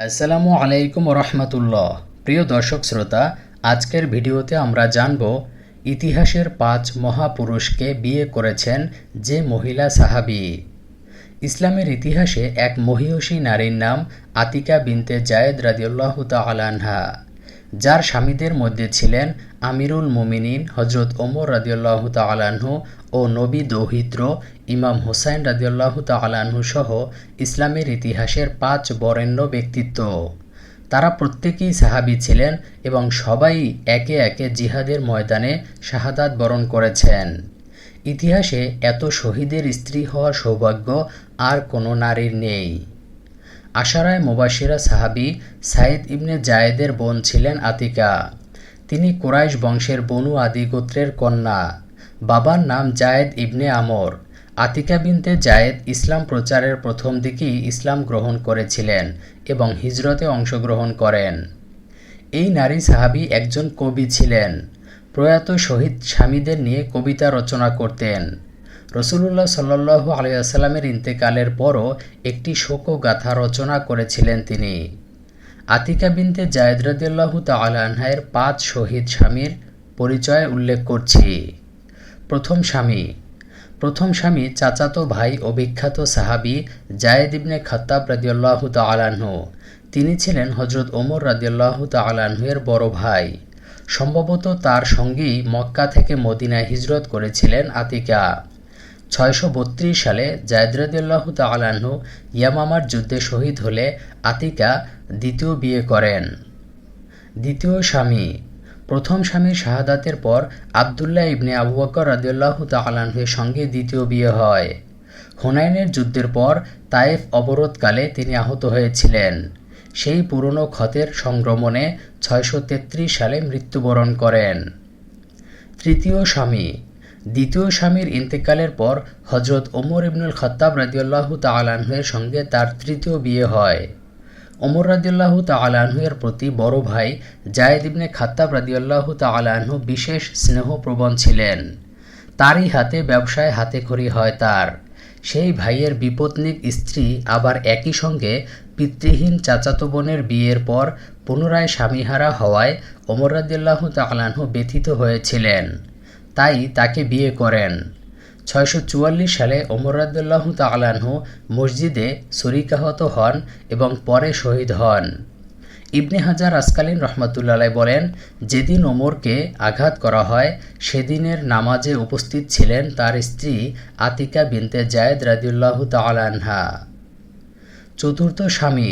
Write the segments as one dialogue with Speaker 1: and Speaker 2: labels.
Speaker 1: আসসালামু আলাইকুম রহমতুল্লাহ প্রিয় দর্শক শ্রোতা, আজকের ভিডিওতে আমরা জানব, ইতিহাসের পাঁচ মহাপুরুষকে বিয়ে করেছেন যে মহিলা সাহাবি। ইসলামের ইতিহাসে এক মহিয়সী নারীর নাম আতিকা বিনতে জায়েদ রাদিউল্লাহ তালানহা যার স্বামীদের মধ্যে ছিলেন আমিরুল মুমিনিন হজরত ওমর রাদিউল্লাহ তালাহু ও নবী দৌহিত্র ইমাম হোসাইন রাদিউল্লাহ তালাহু সহ ইসলামের ইতিহাসের পাঁচ বরেণ্য ব্যক্তিত্ব। তারা প্রত্যেকেই সাহাবি ছিলেন এবং সবাই একে একে জিহাদের ময়দানে শাহাদাত বরণ করেছেন। ইতিহাসে এত শহীদের স্ত্রী হওয়ার সৌভাগ্য আর কোনো নারীর নেই। আশারায় মুবাশিরা সাহাবি সাইদ ইবনে জায়েদের বোন ছিলেন আতিকা। তিনি কোরাইশ বংশের বনু আদি গোত্রের কন্যা। বাবার নাম জায়েদ ইবনে আমর। আতিকা বিনতে জায়েদ ইসলাম প্রচারের প্রথম দিকেই ইসলাম গ্রহণ করেছিলেন এবং হিজরতে অংশগ্রহণ করেন। এই নারী সাহাবি একজন কবি ছিলেন। প্রয়াত শহীদ স্বামীদের নিয়ে কবিতা রচনা করতেন। রসুল্লাহ সাল্লাহ আলিয়াস্লামের ইন্তেকালের পরও একটি শোকগাথা রচনা করেছিলেন তিনি। আতিকা বিনতে জায়দ রদিল্লাহ তালাহের পাঁচ শহীদ স্বামীর পরিচয় উল্লেখ করছি। প্রথম স্বামী। প্রথম স্বামী চাচাতো ভাই ও বিখ্যাত সাহাবি জায়েদ ইবনে খত্তাব রাদিউল্লাহ তালাহ তিনি ছিলেন হজরত ওমর রাদিউল্লাহ তালাহের বড় ভাই। সম্ভবত তার সঙ্গেই মক্কা থেকে মদিনায় হিজরত করেছিলেন আতিকা। ছয়শো বত্রিশ সালে জায়দরাদিল্লাহ তালাহু ইয়ামামার যুদ্ধে শহীদ হলে আতিকা দ্বিতীয় বিয়ে করেন। দ্বিতীয় স্বামী। প্রথম স্বামীর শাহাদাতের পর আবদুল্লাহ ইবনে আবু বকর রাদিউল্লাহ তালাহের সঙ্গে দ্বিতীয় বিয়ে হয়। হুনাইনের যুদ্ধের পর তায়েফ অবরোধকালে তিনি আহত হয়েছিলেন। সেই পুরনো ক্ষতের সংক্রমণে ছয়শো তেত্রিশ সালে মৃত্যুবরণ করেন। তৃতীয় স্বামী। দ্বিতীয় স্বামীর ইন্তেকালের পর হজরত ওমর ইবনুল খত্তাব রাদিউল্লাহ তালাহের সঙ্গে তার তৃতীয় বিয়ে হয়। ওমর রাদিউল্লাহ তালাহের প্রতি বড় ভাই জায়েদ ইবনে খাত্তাব রাদিউল্লাহ তালাহ বিশেষ স্নেহপ্রবণ ছিলেন। তারই হাতে ব্যবসায় হাতে খড়ি হয় তার। সেই ভাইয়ের বিপত্নিক স্ত্রী আবার একই সঙ্গে পিতৃহীন চাচাতো বোনের বিয়ের পর পুনরায় স্বামীহারা হওয়ায় ওমর রাদিউল্লাহ তালাহ ব্যথিত হয়েছিলেন। তাই তাকে বিয়ে করেন। ছয়শো চুয়াল্লিশ সালে ওমরাদুল্লাহ তালাহু মসজিদে সুরিকাহত হন এবং পরে শহীদ হন। ইবনে হাজার আসকালীন রহমতুল্লাহ বলেন, যেদিন ওমরকে আঘাত করা হয়, সেদিনের নামাজে উপস্থিত ছিলেন তার স্ত্রী আতিকা বিনতে জায়দ রাদিউল্লাহ তালানহা চতুর্থ স্বামী।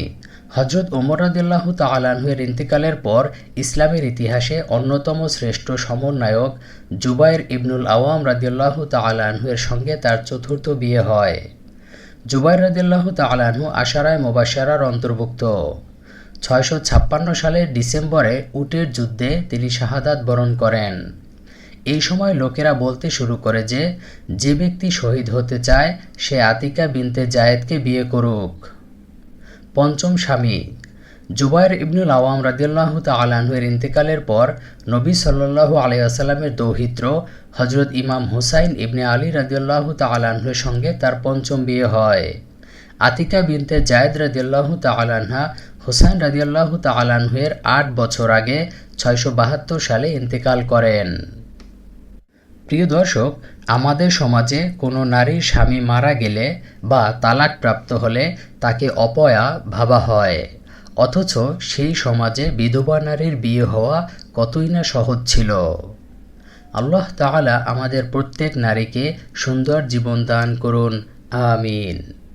Speaker 1: হজরত ওমর রাদিল্লাহ তালাহের ইন্তিকালের পর ইসলামের ইতিহাসে অন্যতম শ্রেষ্ঠ সমন্বয়ক জুবাইর ইবনুল আওয়াম রাদিল্লাহ তালাহের সঙ্গে তার চতুর্থ বিয়ে হয়। জুবাইর রাদিল্লাহ তালাহু আশারায় মোবাসারার অন্তর্ভুক্ত। ছয়শো ছাপ্পান্ন সালের ডিসেম্বরে উটের যুদ্ধে তিনি শাহাদাত বরণ করেন। এই সময় লোকেরা বলতে শুরু করে যে যে ব্যক্তি শহীদ হতে চায়, সে আতিকা বিনতে জায়েদকে বিয়ে করুক। পঞ্চম স্বামী। জুবাইর ইবনুল আওয়াম রাদিল্লাহ তালাহের ইন্তেকালের পর নবী সাল্লাহ আলিয়াসাল্লামের দৌহিত্র হজরত ইমাম হুসাইন ইবনে আলী রাদিল্লাহ তালাহের সঙ্গে তার পঞ্চম বিয়ে হয়। আতিকা বিনতে জায়দ রাদিল্লাহ তালাহা হুসাইন রাদিয়াল্লাহ তালাহের আট বছর আগে ছয়শো বাহাত্তর সালে ইন্তেকাল করেন। প্রিয় দর্শক, আমাদের সমাজে কোনো নারীর স্বামী মারা গেলে বা তালাক প্রাপ্ত হলে তাকে অপয়া ভাবা হয়। অথচ সেই সমাজে বিধবা নারীর বিয়ে হওয়া কতই না সহজ ছিল। আল্লাহ তাআলা আমাদের প্রত্যেক নারীকে সুন্দর জীবন দান করুন। আমিন।